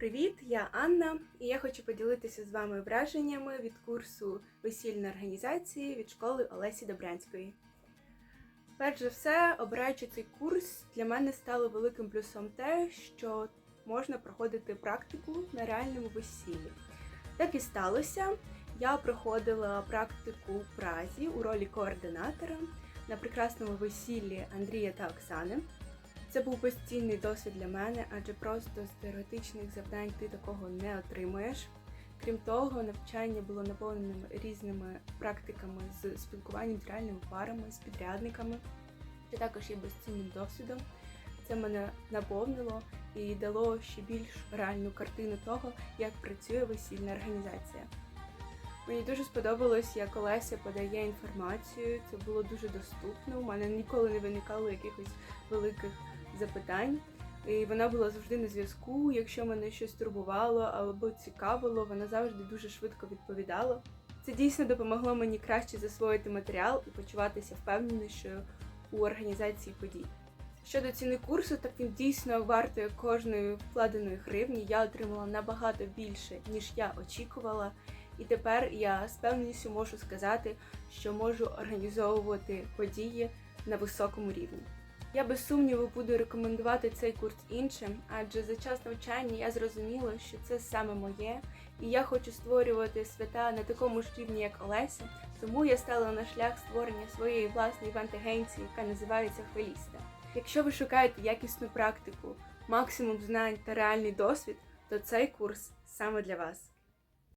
Привіт, я Анна, і я хочу поділитися з вами враженнями від курсу весільної організації від школи Олесі Добрянської. Перш за все, обираючи цей курс, для мене стало великим плюсом те, що можна проходити практику на реальному весіллі. Так і сталося. Я проходила практику в Празі у ролі координатора на прекрасному весіллі Андрія та Оксани. Це був постійний досвід для мене, адже просто з теоретичних завдань ти такого не отримуєш. Крім того, навчання було наповненим різними практиками з спілкуванням з реальними парами, з підрядниками, що також є безцінним досвідом. Це мене наповнило і дало ще більш реальну картину того, як працює весільна організація. Мені дуже сподобалось, як Олеся подає інформацію. Це було дуже доступно. У мене ніколи не виникало якихось великих запитань. І вона була завжди на зв'язку. Якщо мене щось турбувало або цікавило, вона завжди дуже швидко відповідала. Це дійсно допомогло мені краще засвоїти матеріал і почуватися впевненішою у організації подій. Щодо ціни курсу, так він дійсно вартує кожної вкладеної гривні. Я отримала набагато більше, ніж я очікувала. І тепер я з певністю можу сказати, що можу організовувати події на високому рівні. Я без сумніву буду рекомендувати цей курс іншим, адже за час навчання я зрозуміла, що це саме моє, і я хочу створювати свята на такому ж рівні, як Олеся. Тому я стала на шлях створення своєї власної івент-агенції, яка називається Хвиліста. Якщо ви шукаєте якісну практику, максимум знань та реальний досвід, то цей курс саме для вас.